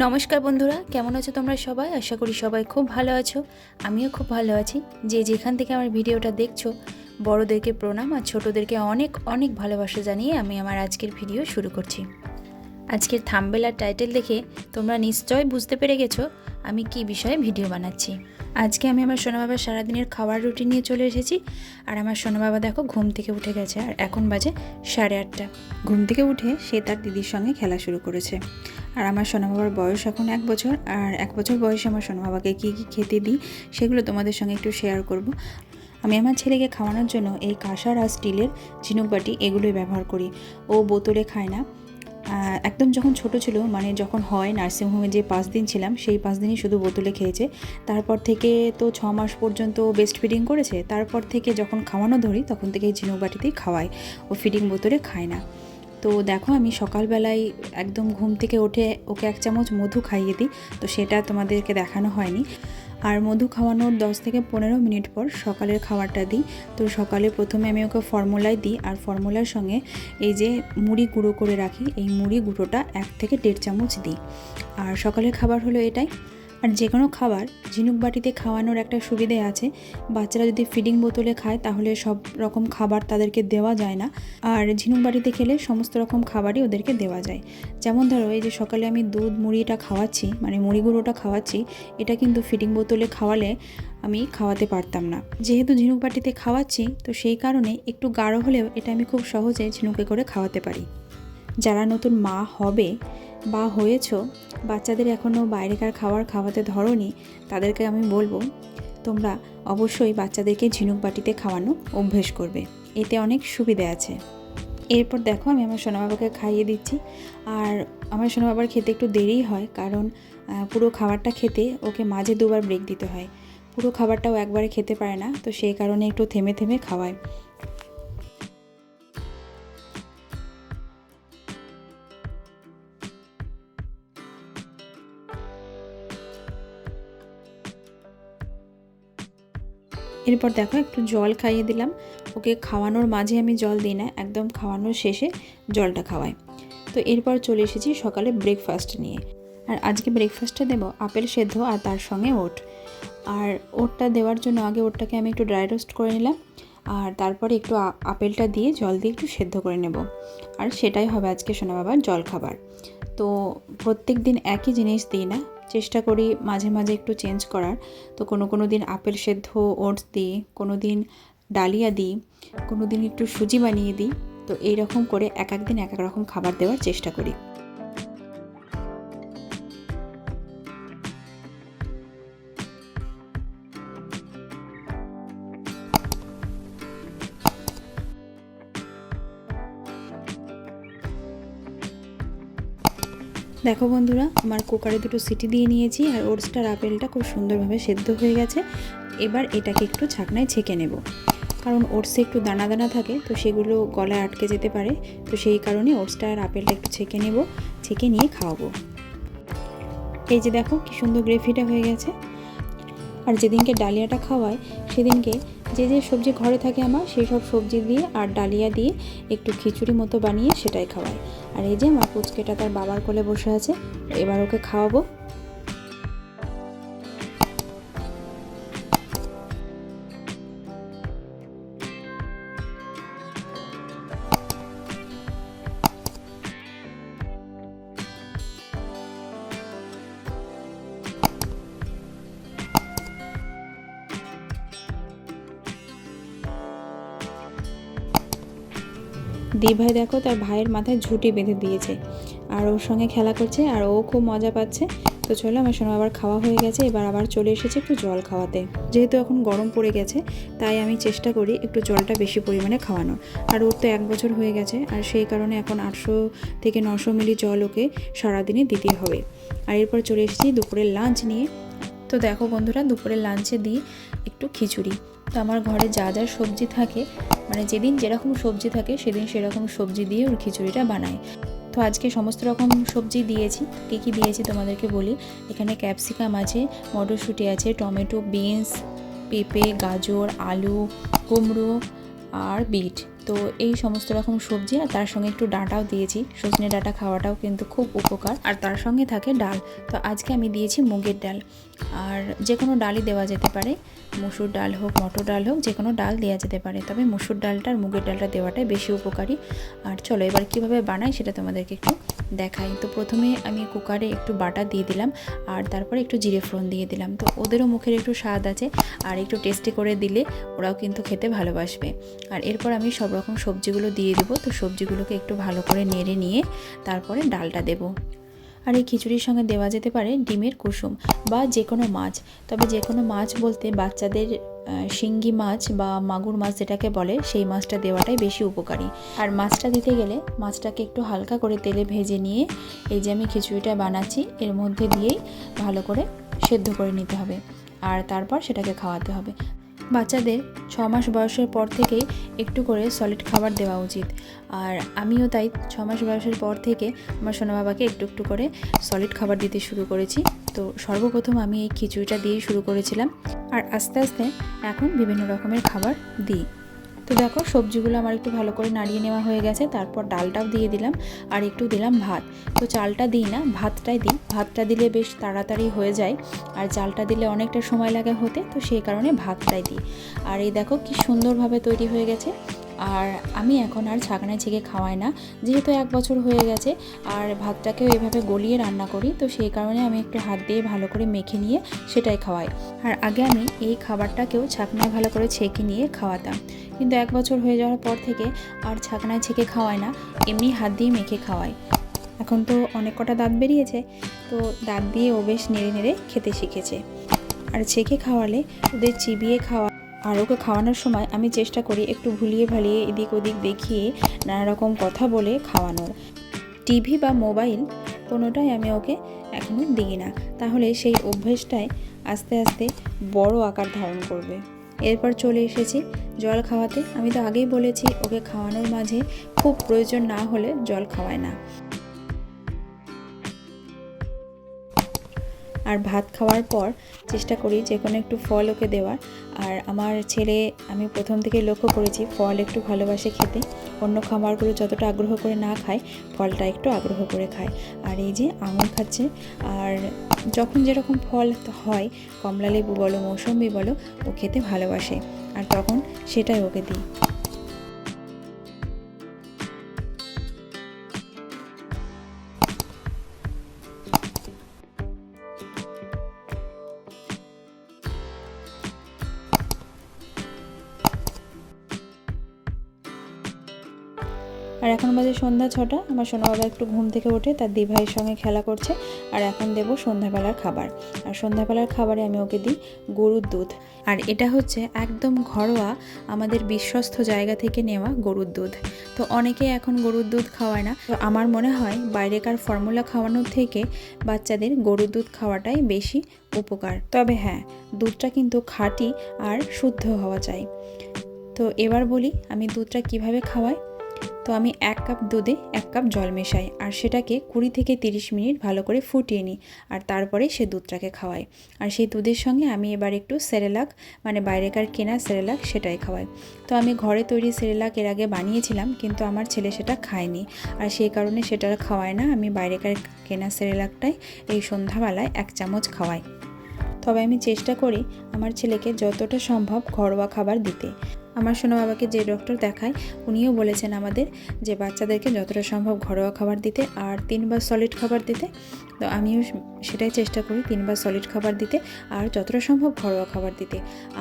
নমস্কার বন্ধুরা, কেমন আছো তোমরা সবাই? আশা করি সবাই খুব ভালো আছো। আমিও খুব ভালো আছি। যে যেখান থেকে আমার ভিডিওটা দেখছ, বড়োদেরকে প্রণাম আর ছোটোদেরকে অনেক অনেক ভালোবাসা জানিয়ে আমি আমার আজকের ভিডিও শুরু করছি। আজকের থাম্বেল আর টাইটেল দেখে তোমরা নিশ্চয় বুঝতে পেরে গেছো আমি কি বিষয়ে ভিডিও বানাচ্ছি। আজকে আমি আমার সোনা বাবার সারাদিনের খাবার রুটিন নিয়ে চলে এসেছি। আর আমার সোনা বাবা দেখো ঘুম থেকে উঠে গেছে, আর এখন বাজে সাড়ে আটটা। ঘুম থেকে উঠে সে তার দিদির সঙ্গে খেলা শুরু করেছে। আর আমার সোনা বাবার বয়স এখন এক বছর, আর এক বছর বয়সে আমার সোনা বাবাকে কী কী খেতে দিই সেগুলো তোমাদের সঙ্গে একটু শেয়ার করব। আমি আমার ছেলেকে খাওয়ানোর জন্য এই কাঁসার আর স্টিলের ঝিনুক বাটি এগুলোই ব্যবহার করি। ও বোতলে খায় না। একদম যখন ছোট ছিল মানে যখন হয় নার্সিংহোমে যে পাঁচ দিন ছিলাম, সেই পাঁচ দিনই শুধু বোতলে খেয়েছে। তারপর থেকে তো ছ মাস পর্যন্ত বেস্ট ফিডিং করেছে। তারপর থেকে যখন খাওয়ানো ধরি, তখন থেকে ঝিনুক বাটিতেই খাওয়াই ও ফিডিং বোতলে খায় না। তো দেখো, আমি সকালবেলায় একদম ঘুম থেকে উঠে ওকে এক চামচ মধু খাইয়ে দিই, তো সেটা তোমাদেরকে দেখানো হয়নি। আর মধু খাওয়ানোর দশ থেকে পনেরো মিনিট পর সকালের খাবারটা দিই। তো সকালে প্রথমে আমি ওকে ফর্মুলাই দিই, আর ফর্মুলার সঙ্গে এই যে মুড়ি গুঁড়ো করে রাখি, এই মুড়ি গুঁড়োটা এক থেকে দেড় চামচ দিই। আর সকালের খাবার হলো এটাই। আর যে কোনো খাবার ঝিনুক বাটিতে খাওয়ানোর একটা সুবিধে আছে। বাচ্চারা যদি ফিডিং বোতলে খায়, তাহলে সব রকম খাবার তাদেরকে দেওয়া যায় না। আর ঝিনুক বাটিতে খেলে সমস্ত রকম খাবারই ওদেরকে দেওয়া যায়। যেমন ধরো, এই যে সকালে আমি দুধ মুড়িটা খাওয়াচ্ছি মানে মুড়ি গুঁড়োটা খাওয়াচ্ছি, এটা কিন্তু ফিডিং বোতলে খাওয়ালে আমি খাওয়াতে পারতাম না। যেহেতু ঝিনুক বাটিতে খাওয়াচ্ছি, তো সেই কারণে একটু গাঢ় হলেও এটা আমি খুব সহজে ঝিনুকে করে খাওয়াতে পারি। যারা নতুন মা হবে বা হয়েছ, বাচ্চাদের এখনও বাইরেকার খাবার খাওয়াতে ধরনি, তাদেরকে আমি বলব, তোমরা অবশ্যই বাচ্চাদেরকে ঝিনুক বাটিতে খাওয়ানো অভ্যেস করবে। এতে অনেক সুবিধে আছে। এরপর দেখো, আমি আমার সোনা বাবাকে খাইয়ে দিচ্ছি। আর আমার সোনা বাবার খেতে একটু দেরিই হয়, কারণ পুরো খাবারটা খেতে ওকে মাঝে দুবার ব্রেক দিতে হয়। পুরো খাবারটাও একবারে খেতে পারে না, তো সেই কারণে একটু থেমে থেমে খাওয়ায়। এরপর দেখো একটু জল খাইয়ে দিলাম। ওকে খাওয়ানোর মাঝে আমি জল দিই না, একদম খাওয়ানোর শেষে জলটা খাওয়াই। তো এরপর চলে এসেছি সকালে ব্রেকফাস্ট নিয়ে। আর আজকে ব্রেকফাস্টে দেবো আপেল সেদ্ধ আর তার সঙ্গে ওট। আর ওটটা দেওয়ার জন্য আগে ওটটাকে আমি একটু ড্রাই রোস্ট করে নিলাম। আর তারপরে একটু আপেলটা দিয়ে জল দিয়ে একটু সেদ্ধ করে নেব। আর সেটাই হবে আজকে সোনা বাবার জল খাবার তো প্রত্যেক দিন একই জিনিস দিই না চেষ্টা করি মাঝে মাঝে একটু চেঞ্জ করার। তো কোনো কোনো দিন আপেল সেদ্ধ, ওটস দিই, কোনো দিন ডালিয়া দিই, কোনো দিন একটু সুজি বানিয়ে দিই। তো এই রকম করে এক এক দিন এক এক রকম খাবার দেওয়ার চেষ্টা করি। দেখো বন্ধুরা, আমার কুকারে দুটো সিটি দিয়ে নিয়েছি আর ওটসটার আপেলটা খুব সুন্দরভাবে সেদ্ধ হয়ে গেছে। এবার এটাকে একটু ছাকনায় ছেঁকে নেব। কারণ ওটসে একটু দানা দানা থাকে, তো সেগুলো গলায় আটকে যেতে পারে। তো সেই কারণে ওটসটা আর আপেলটা একটু ছেঁকে নেব, ছেঁকে নিয়ে খাওয়াবো। এই যে দেখো, কি সুন্দর গ্রেভিটা হয়ে গেছে। আর যেদিনকে ডালিয়াটা খাওয়ায়, সেদিনকে যে যে সবজি ঘরে থাকে আমার, সেই সব সবজি দিয়ে আর ডালিয়া দিয়ে একটু খিচুড়ি মতো বানিয়ে সেটাই খাওয়াই। আর এই যে আমার পুচকেটা তার বাবার কোলে বসে আছে, এবার ওকে খাওয়াবো। দি ভাই দেখো তার ভাইয়ের মাথায় ঝুঁটি বেঁধে দিয়েছে। আর ওর সঙ্গে খেলা করছে, আর ও খুব মজা পাচ্ছে। তো চলো, আমার সময় আবার খাওয়া হয়ে গেছে, এবার আবার চলে এসেছে একটু জল খাওয়াতে। যেহেতু এখন গরম পড়ে গেছে, তাই আমি চেষ্টা করি একটু জলটা বেশি পরিমাণে খাওয়ানোর। আর ওর তো এক বছর হয়ে গেছে, আর সেই কারণে এখন আটশো থেকে নশো মিলি জল ওকে সারাদিনে দিতে হবে। আর এরপর চলে এসেছি দুপুরের লাঞ্চ নিয়ে। তো দেখো বন্ধুরা, দুপুরের লাঞ্চে দিই একটু খিচুড়ি। তো আমার ঘরে যা যা সবজি থাকে মানে যেদিন যেরকম সবজি থাকে, সেদিন সেরকম সবজি দিয়ে ওর খিচুড়িটা বানাই তো আজকে সমস্ত রকম সবজি দিয়েছি। কী কী দিয়েছি তোমাদেরকে বলি? এখানে ক্যাপসিকাম আছে, মটরশুঁটি আছে, টমেটো, বিনস, পেঁপে, গাজর, আলু, কুমড়ো আর বিট। তো এই সমস্ত রকম সবজি আর তার সঙ্গে একটু ডাঁটাও দিয়েছি। সজনে ডাঁটা খাওয়াটাও কিন্তু খুব উপকার। আর তার সঙ্গে থাকে ডাল। তো আজকে আমি দিয়েছি মুগের ডাল। আর যে কোনো ডালই দেওয়া যেতে পারে। মুসুর ডাল হোক, মটর ডাল হোক যে কোনো ডাল দেওয়া যেতে পারে। তবে মুসুর ডালটা আর মুগের ডালটা দেওয়াটাই বেশি উপকারী। আর চলো এবার কীভাবে বানাই সেটা তোমাদেরকে একটু দেখাই। তো প্রথমে আমি কুকারে একটু বাটা দিয়ে দিলাম আর তারপরে একটু জিরে ফোড়ন দিয়ে দিলাম। তো ওদেরও মুখের একটু স্বাদ আছে আর একটু টেস্টি করে দিলে ওরাও কিন্তু খেতে ভালোবাসবে। আর এরপর আমি সব রকম সবজিগুলো দিয়ে দেবো। তো সবজিগুলোকে একটু ভালো করে নেড়ে নিয়ে তারপরে ডালটা দেবো। আর এই খিচুড়ির সঙ্গে দেওয়া যেতে পারে ডিমের কুসুম বা যে কোনো মাছ। তবে যে কোনো মাছ বলতে বাচ্চাদের শিঙ্গি মাছ বা মাগুর মাছ যেটাকে বলে, সেই মাছটা দেওয়াটাই বেশি উপকারী। আর মাছটা দিতে গেলে মাছটাকে একটু হালকা করে তেলে ভেজে নিয়ে, এই যে আমি খিচুড়িটা বানাচ্ছি, এর মধ্যে দিয়েই ভালো করে সেদ্ধ করে নিতে হবে। আর তারপর সেটাকে খাওয়াতে হবে। বাচ্চাদের ছ মাস বয়সের পর থেকেই একটু করে সলিড খাবার দেওয়া উচিত। আর আমিও তাই ছ মাস বয়সের পর থেকে আমার সোনা বাবাকে একটু একটু করে সলিড খাবার দিতে শুরু করেছি। তো সর্বপ্রথম আমি এই খিচুড়িটা দিয়েই শুরু করেছিলাম আর আস্তে আস্তে এখন বিভিন্ন রকমের খাবার দিই। তো দেখো, সবজিগুলো আমার একটু ভালো করে নাড়িয়ে নেওয়া হয়ে গেছে, তারপর ডালটাও দিয়ে দিলাম আর একটু দিলাম ভাত। তো চালটা দিই না, ভাতটাই দিই। ভাতটা দিলে বেশ তাড়াতাড়ি হয়ে যায় আর চালটা দিলে অনেকটা সময় লাগে হতে, তো সেই কারণে ভাতটাই দিই। আর এই দেখো, কি সুন্দরভাবে তৈরি হয়ে গেছে। আর আমি এখন আর ছাকনায় ছেঁকে খাওয়াই না। যেহেতু এক বছর হয়ে গেছে আর ভাতটাকেও এভাবে গলিয়ে রান্না করি, তো সেই কারণে আমি একটু হাত দিয়ে ভালো করে মেখে নিয়ে সেটাই খাওয়াই। আর আগে আমি এই খাবারটাকেও ছাকনায় ভালো করে ছেঁকে নিয়ে খাওয়াতাম। কিন্তু এক বছর হয়ে যাওয়ার পর থেকে আর ছাকনায় ছেঁকে খাওয়াই না, এমনি হাত দিয়ে মেখে খাওয়াই। এখন তো অনেক কটা দাঁত বেরিয়েছে, তো দাঁত দিয়ে ও বেশ নেড়ে নেড়ে খেতে শিখেছে। আর ছেঁকে খাওয়ালে ওদের চিবিয়ে খাওয়া আর ওকে খাওয়ানোর সময় আমি চেষ্টা করি একটু ভুলিয়ে ভালিয়ে এদিক ওদিক দেখিয়ে নানা রকম কথা বলে খাওয়ানোর। টিভি বা মোবাইল কোনোটাই আমি ওকে এখনও দিই না। তাহলে সেই অভ্যেসটাই আস্তে আস্তে বড় আকার ধারণ করবে। এরপর চলে এসেছি জল খাওয়াতে। আমি তো আগেই বলেছি, ওকে খাওয়ানোর মাঝে খুব প্রয়োজন না হলে জল খাওয়ায় না। আর ভাত খাওয়ার পর চেষ্টা করি যে কোনো একটু ফল ওকে দেওয়ার। আর আমার ছেলে, আমি প্রথম থেকে লক্ষ্য করেছি ফল একটু ভালোবাসে খেতে। অন্য খাবারগুলো যতটা আগ্রহ করে না খায়, ফলটা একটু আগ্রহ করে খায়। আর এই যে আঙুর খাচ্ছে, আর যখন যেরকম ফল হয়, কমলালেবু বলো, মৌসম্বি বলো, ও খেতে ভালোবাসে। আর তখন সেটাই ওকে দিই। আর এখন বাজে সন্ধ্যা ছটা, আমার সোনা বাবা একটু ঘুম থেকে ওঠে, তার দি ভাইয়ের সঙ্গে খেলা করছে, আর এখন দেব সন্ধ্যাবেলার খাবার। আর সন্ধ্যাবেলার খাবারে আমি ওকে দিই গরুর দুধ। আর এটা হচ্ছে একদম ঘরোয়া আমাদের বিশ্বস্ত জায়গা থেকে নেওয়া গরুর দুধ। তো অনেকে এখন গরুর দুধ খাওয়ায় না। তো আমার মনে হয় বাইরেকার ফর্মুলা খাওয়ানোর থেকে বাচ্চাদের গরুর দুধ খাওয়াটাই বেশি উপকার। তবে হ্যাঁ দুধটা কিন্তু খাঁটি আর শুদ্ধ হওয়া চাই। তো এবার বলি, আমি দুধটা কীভাবে খাওয়াই? তো আমি এক কাপ দুধে এক কাপ জল মেশাই আর সেটাকে কুড়ি থেকে তিরিশ মিনিট ভালো করে ফুটিয়ে নিই আর তারপরে সে দুধটাকে খাওয়াই। আর সেই দুধের সঙ্গে আমি এবার একটু সেরেলাক মানে বাইরেকার কেনা সেরেলাক সেটাই খাওয়াই। তো আমি ঘরে তৈরি সেরেলাক এর আগে বানিয়েছিলাম কিন্তু আমার ছেলে সেটা খায়নি আর সেই কারণে সেটা খাওয়ায় না। আমি বাইরেকার কেনা সেরেলাকটাই এই সন্ধ্যাবেলায় এক চামচ খাওয়াই। তবে আমি চেষ্টা করি আমার ছেলেকে যতটা সম্ভব ঘরোয়া খাবার দিতে। আমার সোনা বাবাকে যে ডক্টর দেখায়, উনিও বলেছেন আমাদের যে বাচ্চাদেরকে যতটা সম্ভব ঘরোয়া খাবার দিতে আর তিনবার সলিড খাবার দিতে। তো আমিও সেটাই চেষ্টা করি তিনবার সলিড খাবার দিতে আর যতটা সম্ভব ঘরোয়া খাবার দিতে।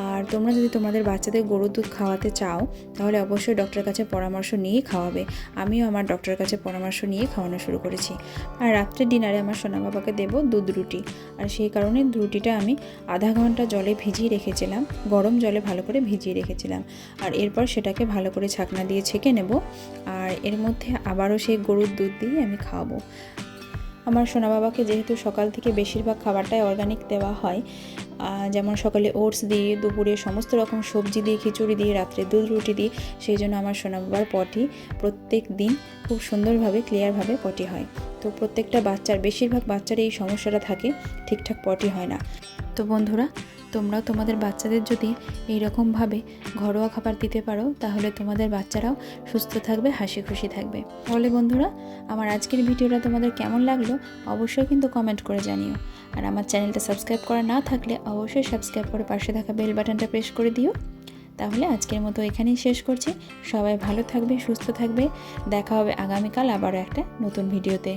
আর তোমরা যদি তোমাদের বাচ্চাদের গরুর দুধ খাওয়াতে চাও, তাহলে অবশ্যই ডক্টরের কাছে পরামর্শ নিয়েই খাওয়াবে। আমিও আমার ডক্টরের কাছে পরামর্শ নিয়ে খাওয়ানো শুরু করেছি। আর রাত্রে ডিনারে আমার সোনা বাবাকে দেবো দুধ রুটি। আর সেই কারণে রুটিটা আমি আধা ঘণ্টা জলে ভিজিয়ে রেখেছিলাম, গরম জলে ভালো করে ভিজিয়ে রেখেছিলাম। আর এরপর সেটাকে ভালো করে ছাকনা দিয়ে ছেঁকে নেব। আর এর মধ্যে আবারও সেই গরুর দুধ দিয়ে আমি খাওয়াবো। আমার সোনা বাবাকে যেহেতু সকাল থেকে বেশিরভাগ খাবারটাই অর্গানিক দেওয়া হয় যেমন সকালে ওটস দিয়ে, দুপুরে সমস্ত রকম সবজি দিয়ে, খিচুড়ি দিয়ে, রাত্রে দুধ রুটি দিয়ে, সেই জন্য আমার সোনা বাবার পটি প্রত্যেক দিন খুব সুন্দরভাবে ক্লিয়ারভাবে পটি হয়। তো প্রত্যেকটা বাচ্চার, বেশিরভাগ বাচ্চার এই সমস্যাটা থাকে, ঠিকঠাক পটি হয় না। তো বন্ধুরা তোমরাও তোমাদের বাচ্চাদের যদি এইরকমভাবে ঘরোয়া খাবার দিতে পারো, তাহলে তোমাদের বাচ্চারাও সুস্থ থাকবে, হাসি খুশি থাকবে। তাহলে বন্ধুরা, আমার আজকের ভিডিওটা তোমাদের কেমন লাগল অবশ্যই কিন্তু কমেন্ট করে জানিও। আর আমার চ্যানেলটা সাবস্ক্রাইব করা না থাকলে অবশ্যই সাবস্ক্রাইব করে পাশে থাকা বেল বাটনটা প্রেস করে দিও। তাহলে আজকের মতো এখানেই শেষ করছি। সবাই ভালো থাকবে, সুস্থ থাকবে। দেখা হবে আগামীকাল আবারও একটা নতুন ভিডিওতে।